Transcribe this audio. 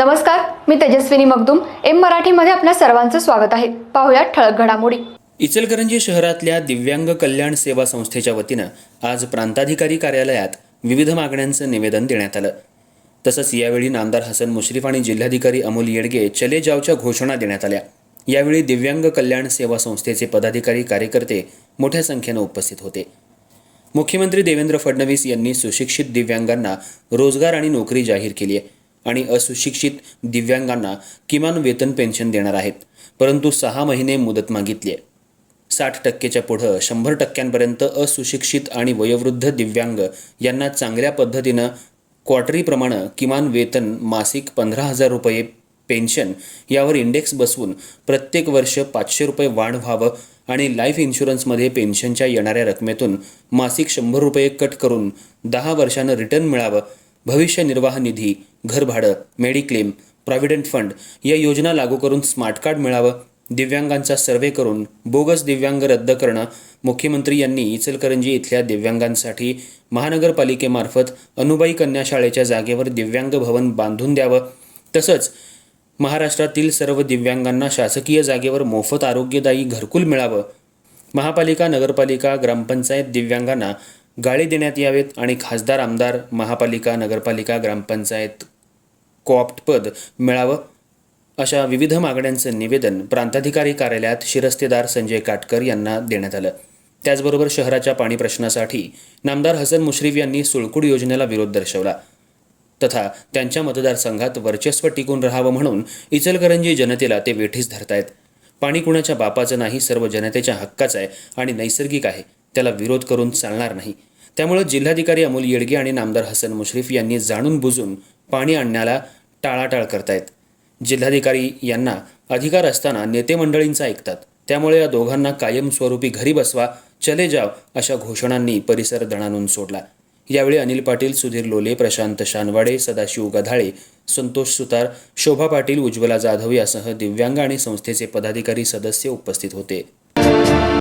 नमस्कार मी तेजस्विनी मगदुम. एम मराठीमध्ये आपल्या सर्वांचं स्वागत आहे. पाहुयात ठळक घडामोडी. इचलकरंजी शहरातल्या दिव्यांग कल्याण सेवा संस्थेच्या वतीनं आज प्रांताधिकारी कार्यालयात विविध मागण्यांचं निवेदन देण्यात आलं. तसंच यावेळी नामदार हसन मुश्रीफ आणि जिल्हाधिकारी अमोल येडगे चले जावच्या घोषणा देण्यात आल्या. यावेळी दिव्यांग कल्याण सेवा संस्थेचे पदाधिकारी कार्यकर्ते मोठ्या संख्येनं उपस्थित होते. मुख्यमंत्री देवेंद्र फडणवीस यांनी सुशिक्षित दिव्यांगांना रोजगार आणि नोकरी जाहीर केली आहे. आणि असुशिक्षित दिव्यांगांना किमान वेतन पेन्शन देणार आहेत. परंतु सहा महिने मुदत मागितली आहे साठ टक्केच्या पुढं शंभर टक्क्यांपर्यंत असुशिक्षित आणि वयोवृद्ध दिव्यांग यांना चांगल्या पद्धतीनं क्वार्टरीप्रमाणे किमान वेतन मासिक पंधरा हजार रुपये पेन्शन यावर इंडेक्स बसवून प्रत्येक वर्ष पाचशे रुपये वाढ व्हावं आणि लाईफ इन्शुरन्समध्ये पेन्शनच्या येणाऱ्या रकमेतून मासिक शंभर रुपये कट करून दहा वर्षानं रिटर्न मिळावं भविष्य निर्वाह निधी घरभाडं मेडिक्लेम प्रॉव्हिडंट फंड या योजना लागू करून स्मार्ट कार्ड मिळावं. दिव्यांगांचा सर्वे करून बोगस दिव्यांग रद्द करणं. मुख्यमंत्री यांनी इचलकरंजी इथल्या दिव्यांगांसाठी महानगरपालिकेमार्फत अनुबाई कन्या शाळेच्या जागेवर दिव्यांग भवन बांधून द्यावं. तसंच महाराष्ट्रातील सर्व दिव्यांगांना शासकीय जागेवर मोफत आरोग्यदायी घरकुल मिळावं. महापालिका नगरपालिका ग्रामपंचायत दिव्यांगांना गाळे देण्यात यावेत आणि खासदार आमदार महापालिका नगरपालिका ग्रामपंचायत कॉप्टपद मिळावं अशा विविध मागण्यांचं निवेदन प्रांताधिकारी कार्यालयात शिरस्तेदार संजय काटकर यांना देण्यात आलं. त्याचबरोबर शहराच्या पाणी प्रश्नासाठी नामदार हसन मुश्रीफ यांनी सुळकुड योजनेला विरोध दर्शवला तथा त्यांच्या मतदारसंघात वर्चस्व टिकून राहावं म्हणून इचलकरंजी जनतेला ते वेठीस धरतायत. पाणी कुणाच्या बापाचं नाही सर्व जनतेच्या हक्काचं आहे आणि नैसर्गिक आहे. त्याला विरोध करून चालणार नाही. त्यामुळे जिल्हाधिकारी अमोल येडगे आणि नामदार हसन मुश्रीफ यांनी जाणून बुजून पाणी आणण्याला टाळाटाळ करतायत. जिल्हाधिकारी यांना अधिकार असताना नेते मंडळींचा ऐकतात. त्यामुळे या दोघांना कायमस्वरूपी घरी बसवा चले जाव अशा घोषणांनी परिसर दणानून सोडला. यावेळी अनिल पाटील सुधीर लोले प्रशांत शानवाडे सदाशिव गधाळे संतोष सुतार शोभा पाटील उज्ज्वला जाधव यासह दिव्यांग आणि संस्थेचे पदाधिकारी सदस्य उपस्थित होते.